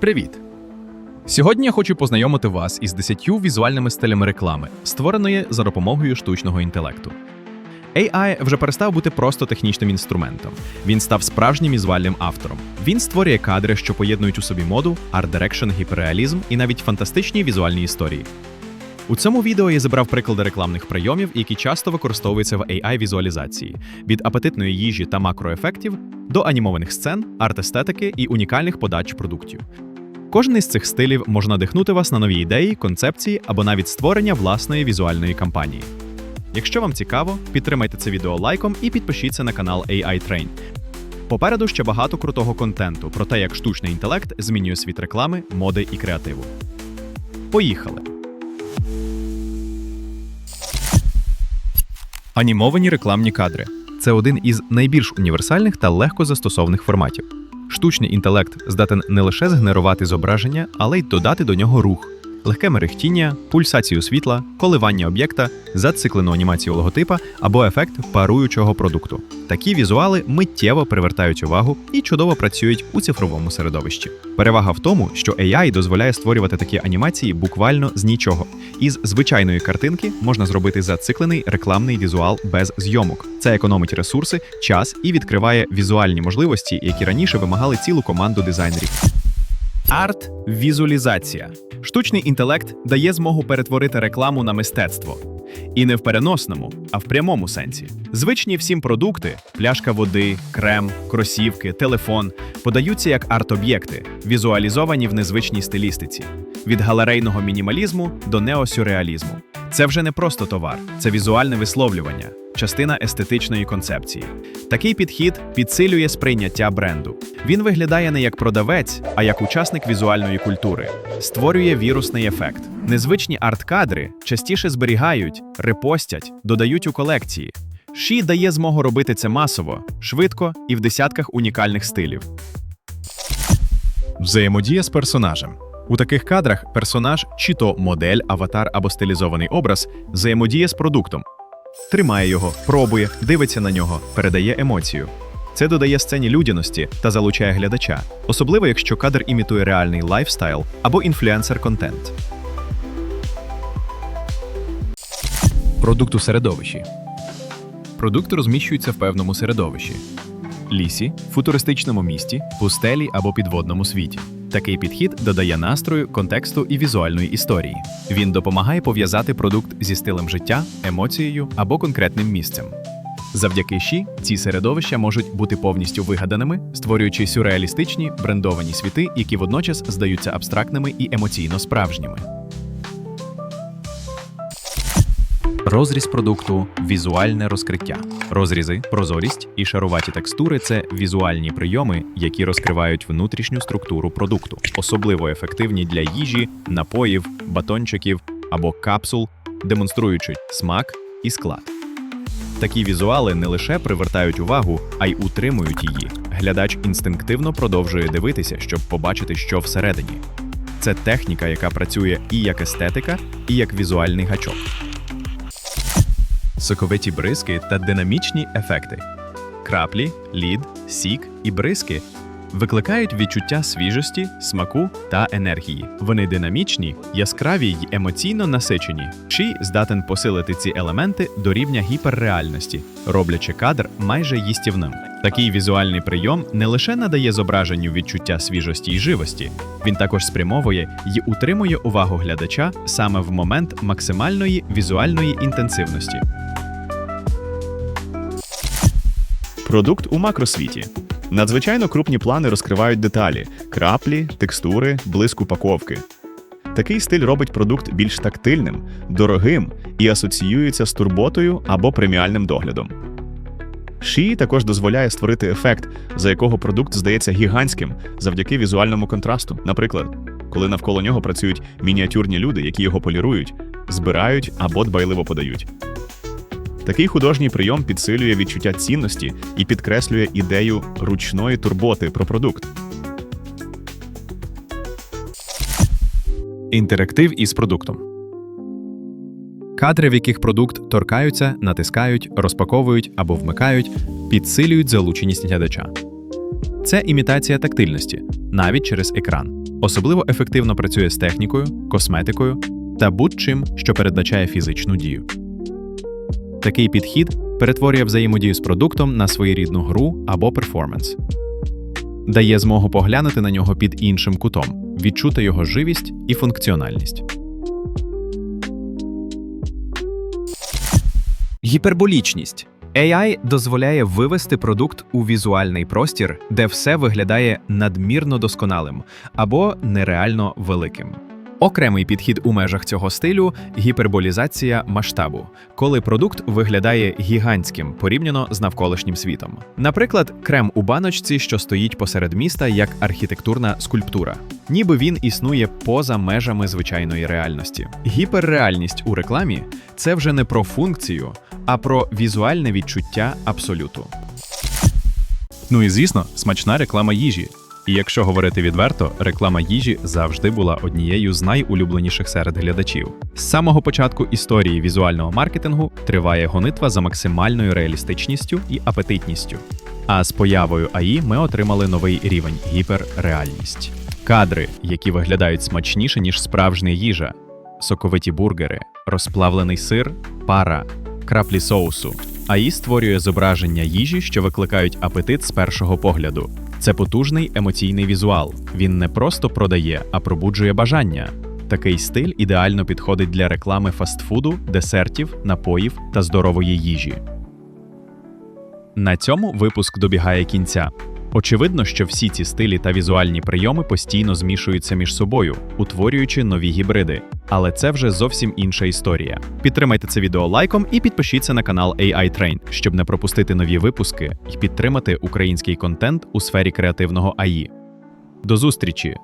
Привіт! Сьогодні я хочу познайомити вас із 10 візуальними стилями реклами, створеної за допомогою штучного інтелекту. AI вже перестав бути просто технічним інструментом. Він став справжнім візуальним автором. Він створює кадри, що поєднують у собі моду, арт-дирекшн, гіперреалізм і навіть фантастичні візуальні історії. У цьому відео я зібрав приклади рекламних прийомів, які часто використовуються в AI-візуалізації від апетитної їжі та макроефектів до анімованих сцен, арт-естетики і унікальних подач продуктів. Кожен із цих стилів може надихнути вас на нові ідеї, концепції або навіть створення власної візуальної кампанії. Якщо вам цікаво, підтримайте це відео лайком і підпишіться на канал AI Train. Попереду ще багато крутого контенту про те, як штучний інтелект змінює світ реклами, моди і креативу. Поїхали! Анімовані рекламні кадри це один із найбільш універсальних та легко застосованих форматів. Штучний інтелект здатен не лише згенерувати зображення, але й додати до нього рух, легке мерехтіння, пульсацію світла, коливання об'єкта, зациклену анімацію логотипа або ефект паруючого продукту. Такі візуали миттєво привертають увагу і чудово працюють у цифровому середовищі. Перевага в тому, що AI дозволяє створювати такі анімації буквально з нічого. Із звичайної картинки можна зробити зациклений рекламний візуал без зйомок. Це економить ресурси, час і відкриває візуальні можливості, які раніше вимагали цілу команду дизайнерів. Арт-візуалізація. Штучний інтелект дає змогу перетворити рекламу на мистецтво. І не в переносному, а в прямому сенсі. Звичні всім продукти пляшка води, крем, кросівки, телефон подаються як арт-об'єкти, візуалізовані в незвичній стилістиці від галерейного мінімалізму до неосюрреалізму. Це вже не просто товар, це візуальне висловлювання, частина естетичної концепції. Такий підхід підсилює сприйняття бренду. Він виглядає не як продавець, а як учасник візуальної культури, створює вірусний ефект. Незвичні арт-кадри частіше зберігають, репостять, додають у колекції. Ші дає змогу робити це масово, швидко і в десятках унікальних стилів. Взаємодія з персонажем. У таких кадрах персонаж, чи то модель, аватар або стилізований образ, взаємодіє з продуктом, тримає його, пробує, дивиться на нього, передає емоцію. Це додає сцені людяності та залучає глядача, особливо якщо кадр імітує реальний лайфстайл або інфлюенсер-контент. Продукт у середовищі. Продукт розміщується в певному середовищі: лісі, футуристичному місті, пустелі або підводному світі. Такий підхід додає настрою, контексту і візуальної історії. Він допомагає пов'язати продукт зі стилем життя, емоцією або конкретним місцем. Завдяки ші ці середовища можуть бути повністю вигаданими, створюючи сюрреалістичні брендовані світи, які водночас здаються абстрактними і емоційно справжніми. Розріз продукту візуальне розкриття. Розрізи, прозорість і шаруваті текстури це візуальні прийоми, які розкривають внутрішню структуру продукту, особливо ефективні для їжі, напоїв, батончиків або капсул, демонструючи смак і склад. Такі візуали не лише привертають увагу, а й утримують її. Глядач інстинктивно продовжує дивитися, щоб побачити, що всередині. Це техніка, яка працює і як естетика, і як візуальний гачок соковиті бризки та динамічні ефекти. Краплі, лід, сік і бризки викликають відчуття свіжості, смаку та енергії. Вони динамічні, яскраві й емоційно насичені. Ші здатен посилити ці елементи до рівня гіперреальності, роблячи кадр майже їстівним. Такий візуальний прийом не лише надає зображенню відчуття свіжості й живості, він також спрямовує й утримує увагу глядача саме в момент максимальної візуальної інтенсивності. Продукт у макросвіті. Надзвичайно крупні плани розкривають деталі: краплі, текстури, блиск упаковки. Такий стиль робить продукт більш тактильним, дорогим і асоціюється з турботою або преміальним доглядом. Ші також дозволяє створити ефект, за якого продукт здається гігантським завдяки візуальному контрасту. Наприклад, коли навколо нього працюють мініатюрні люди, які його полірують, збирають або дбайливо подають. Такий художній прийом підсилює відчуття цінності і підкреслює ідею ручної турботи про продукт. Інтерактив із продуктом. Кадри, в яких продукт торкаються, натискають, розпаковують або вмикають, підсилюють залученість глядача. Це імітація тактильності, навіть через екран. Особливо ефективно працює з технікою, косметикою та будь-чим, що передбачає фізичну дію. Такий підхід перетворює взаємодію з продуктом на своєрідну гру або перформанс, дає змогу поглянути на нього під іншим кутом, відчути його живість і функціональність. Гіперболічність. AI дозволяє вивести продукт у візуальний простір, де все виглядає надмірно досконалим або нереально великим. Окремий підхід у межах цього стилю гіперболізація масштабу, коли продукт виглядає гігантським порівняно з навколишнім світом. Наприклад, крем у баночці, що стоїть посеред міста як архітектурна скульптура, ніби він існує поза межами звичайної реальності. Гіперреальність у рекламі це вже не про функцію, а про візуальне відчуття абсолюту. Ну і звісно, смачна реклама їжі. І якщо говорити відверто, реклама їжі завжди була однією з найулюбленіших серед глядачів. З самого початку історії візуального маркетингу триває гонитва за максимальною реалістичністю і апетитністю. А з появою АІ ми отримали новий рівень гіперреальність. Кадри, які виглядають смачніше, ніж справжня їжа, соковиті бургери, розплавлений сир, пара, краплі соусу. АІ створює зображення їжі, що викликають апетит з першого погляду. Це потужний емоційний візуал. Він не просто продає, а пробуджує бажання. Такий стиль ідеально підходить для реклами фастфуду, десертів, напоїв та здорової їжі. На цьому випуск добігає кінця. Очевидно, що всі ці стилі та візуальні прийоми постійно змішуються між собою, утворюючи нові гібриди. Але це вже зовсім інша історія. Підтримайте це відео лайком і підпишіться на канал AI Train, щоб не пропустити нові випуски і підтримати український контент у сфері креативного АІ. До зустрічі!